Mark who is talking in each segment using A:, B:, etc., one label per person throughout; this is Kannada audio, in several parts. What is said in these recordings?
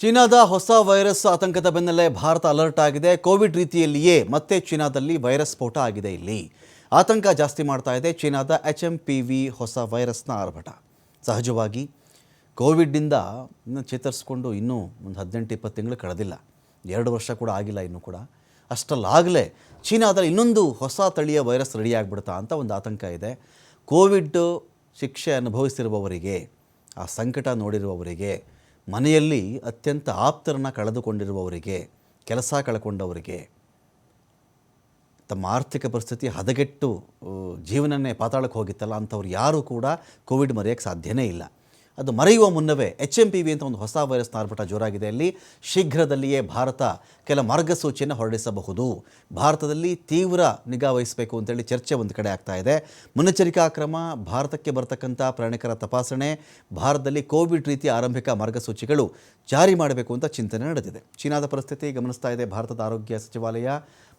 A: ಚೀನಾದ ಹೊಸ ವೈರಸ್ ಆತಂಕದ ಬೆನ್ನಲ್ಲೇ ಭಾರತ ಅಲರ್ಟ್ ಆಗಿದೆ. ಕೋವಿಡ್ ರೀತಿಯಲ್ಲಿಯೇ ಮತ್ತೆ ಚೀನಾದಲ್ಲಿ ವೈರಸ್ ಸ್ಫೋಟ ಆಗಿದೆ ಇಲ್ಲಿ. ಆತಂಕ ಜಾಸ್ತಿ ಮಾಡ್ತಾ ಇದೆ ಚೀನಾದ ಎಚ್ ಎಂ ಪಿ ವಿ ಹೊಸ ವೈರಸ್ನ ಆರ್ಭಟ. ಸಹಜವಾಗಿ ಕೋವಿಡ್ನಿಂದ ಇನ್ನು ಚೇತರಿಸ್ಕೊಂಡು ಇನ್ನೂ ಒಂದು ಹದಿನೆಂಟು ಇಪ್ಪತ್ತು ತಿಂಗಳು ಕಳೆದಿಲ್ಲ. ಎರಡು ವರ್ಷ ಕೂಡ ಆಗಿಲ್ಲ ಇನ್ನೂ ಕೂಡ. ಅಷ್ಟಲ್ಲಾಗಲೇ ಚೀನಾದಲ್ಲಿ ಇನ್ನೊಂದು ಹೊಸ ತಳಿಯ ವೈರಸ್ ರೆಡಿ ಆಗಿಬಿಡ್ತಾ ಅಂತ ಒಂದು ಆತಂಕ ಇದೆ. ಕೋವಿಡ್ ಶಿಕ್ಷೆ ಅನುಭವಿಸಿರುವವರಿಗೆ, ಆ ಸಂಕಟ ನೋಡಿರುವವರಿಗೆ ಮನೆಯಲ್ಲಿ ಅತ್ಯಂತ ಆಪ್ತರನ್ನ ಕಳೆದುಕೊಂಡಿರುವವರಿಗೆ, ಕೆಲಸ ಕಳ್ಕೊಂಡವರಿಗೆ, ತಮ್ಮ ಆರ್ಥಿಕ ಪರಿಸ್ಥಿತಿ ಹದಗೆಟ್ಟು ಜೀವನನ್ನೇ ಜೀವನನೇ ಪಾತಾಳಕ್ಕೆ ಹೋಗಿತ್ತಲ್ಲ, ಅಂಥವ್ರು ಯಾರೂ ಕೂಡ ಕೋವಿಡ್ ಮರೆಯೋಕ್ಕೆ ಸಾಧ್ಯನೇ ಇಲ್ಲ. ಅದು ಮರೆಯುವ ಮುನ್ನವೇ ಎಚ್ ಎಂ ಪಿ ವಿ ಅಂತ ಒಂದು ಹೊಸ ವೈರಸ್ನ ಆರ್ಭಟ ಜೋರಾಗಿದೆ. ಅಲ್ಲಿ ಶೀಘ್ರದಲ್ಲಿಯೇ ಭಾರತ ಕೆಲ ಮಾರ್ಗಸೂಚಿಯನ್ನು ಹೊರಡಿಸಬಹುದು. ಭಾರತದಲ್ಲಿ ತೀವ್ರ ನಿಗಾ ವಹಿಸಬೇಕು ಅಂತೇಳಿ ಚರ್ಚೆ ಒಂದು ಕಡೆ ಆಗ್ತಾ ಇದೆ. ಮುನ್ನೆಚ್ಚರಿಕಾ ಕ್ರಮ, ಭಾರತಕ್ಕೆ ಬರತಕ್ಕಂಥ ಪ್ರಯಾಣಿಕರ ತಪಾಸಣೆ, ಭಾರತದಲ್ಲಿ ಕೋವಿಡ್ ರೀತಿಯ ಆರಂಭಿಕ ಮಾರ್ಗಸೂಚಿಗಳು ಜಾರಿ ಮಾಡಬೇಕು ಅಂತ ಚಿಂತನೆ ನಡೆದಿದೆ. ಚೀನಾದ ಪರಿಸ್ಥಿತಿ ಗಮನಿಸ್ತಾ ಇದೆ. ಭಾರತದ ಆರೋಗ್ಯ ಸಚಿವಾಲಯ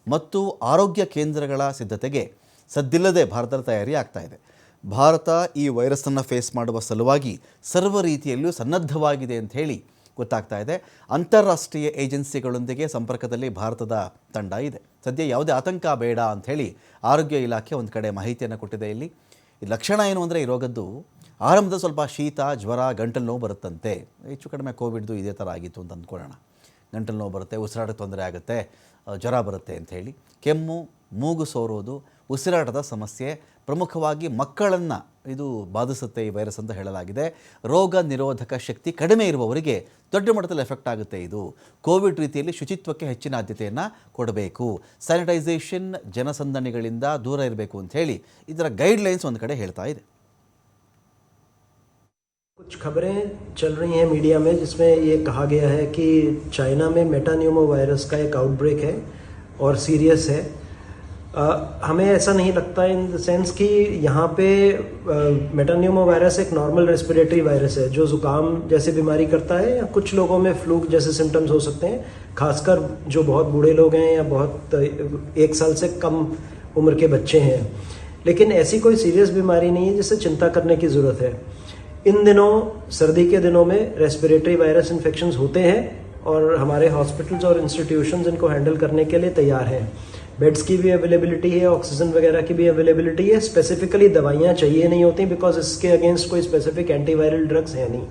A: ಮತ್ತು ಆರೋಗ್ಯ ಕೇಂದ್ರಗಳ ಸಿದ್ಧತೆಗೆ ಸದ್ದಿಲ್ಲದೆ ಭಾರತದ ತಯಾರಿ ಆಗ್ತಾ ಇದೆ. ಭಾರತ ಈ ವೈರಸ್ಸನ್ನು ಫೇಸ್ ಮಾಡುವ ಸಲುವಾಗಿ ಸರ್ವ ರೀತಿಯಲ್ಲೂ ಸನ್ನದ್ಧವಾಗಿದೆ ಅಂತ ಹೇಳಿ ಗೊತ್ತಾಗ್ತಾ ಇದೆ. ಅಂತಾರಾಷ್ಟ್ರೀಯ ಏಜೆನ್ಸಿಗಳೊಂದಿಗೆ ಸಂಪರ್ಕದಲ್ಲಿ ಭಾರತದ ತಂಡ ಇದೆ. ಸದ್ಯ ಯಾವುದೇ ಆತಂಕ ಬೇಡ ಅಂಥೇಳಿ ಆರೋಗ್ಯ ಇಲಾಖೆ ಒಂದು ಕಡೆ ಮಾಹಿತಿಯನ್ನು ಕೊಟ್ಟಿದೆ ಇಲ್ಲಿ. ಲಕ್ಷಣ ಏನು ಅಂದರೆ ಈ ರೋಗದ್ದು ಆರಂಭದ ಸ್ವಲ್ಪ ಶೀತ, ಜ್ವರ, ಗಂಟಲು ನೋವು ಬರುತ್ತಂತೆ. ಹೆಚ್ಚು ಕಡಿಮೆ ಕೋವಿಡ್ದು ಇದೇ ಥರ ಆಗಿತ್ತು ಅಂತ ಅಂದ್ಕೊಳ್ಳೋಣ. ಗಂಟಲು ನೋವು ಬರುತ್ತೆ ಉಸಿರಾಟಕ್ಕೆ ತೊಂದರೆ ಆಗುತ್ತೆ, ಜ್ವರ ಬರುತ್ತೆ ಅಂಥೇಳಿ ಕೆಮ್ಮು, ಮೂಗು ಸೋರೋದು ಉಸಿರಾಟದ ಸಮಸ್ಯೆ ಪ್ರಮುಖವಾಗಿ ಮಕ್ಕಳನ್ನು ಇದು ಬಾಧಿಸುತ್ತೆ ಈ ವೈರಸ್ ಅಂತ ಹೇಳಲಾಗಿದೆ ರೋಗ ನಿರೋಧಕ ಶಕ್ತಿ ಕಡಿಮೆ ಇರುವವರಿಗೆ ದೊಡ್ಡ ಮಟ್ಟದಲ್ಲಿ ಎಫೆಕ್ಟ್ ಆಗುತ್ತೆ ಇದು ಕೋವಿಡ್ ರೀತಿಯಲ್ಲಿ ಶುಚಿತ್ವಕ್ಕೆ ಹೆಚ್ಚಿನ ಆದ್ಯತೆಯನ್ನು ಕೊಡಬೇಕು ಸ್ಯಾನಿಟೈಸೇಷನ್ ಜನಸಂದಣಿಗಳಿಂದ ದೂರ ಇರಬೇಕು ಅಂತ ಹೇಳಿ ಇದರ ಗೈಡ್ಲೈನ್ಸ್ ಒಂದು ಕಡೆ ಹೇಳ್ತಾ ಇದೆ
B: कुछ खबरें चल रही हैं मीडिया में जिसमें ये कहा गया है कि चाइना में मेटान्यूमो वायरस का एक आउटब्रेक है और सीरियस है अ, हमें ऐसा नहीं लगता इन द सेंस कि यहाँ पे मेटान्यूमो वायरस एक नॉर्मल रेस्पिरेटरी वायरस है जो जुकाम जैसे बीमारी करता है या कुछ लोगों में फ्लू जैसे सिम्टम्स हो सकते हैं खासकर जो बहुत बूढ़े लोग हैं या बहुत एक साल से कम उम्र के बच्चे हैं। लेकिन ऐसी कोई सीरियस बीमारी नहीं है जिससे चिंता करने की ज़रूरत है। इन दिनों सर्दी के दिनों में रेस्पिरेटरी वायरस इन्फेक्शन होते हैं और हमारे हॉस्पिटल्स और इंस्टीट्यूशन इनको हैंडल करने के लिए तैयार हैं। बेड्स की भी अवेलेबिलिटी है ऑक्सीजन वगैरह की भी अवेलेबिलिटी है। स्पेसिफिकली दवाइयाँ चाहिए नहीं होती बिकॉज़ इसके अगेंस्ट कोई स्पेसिफिक एंटीवायरल ड्रग्स है नहीं।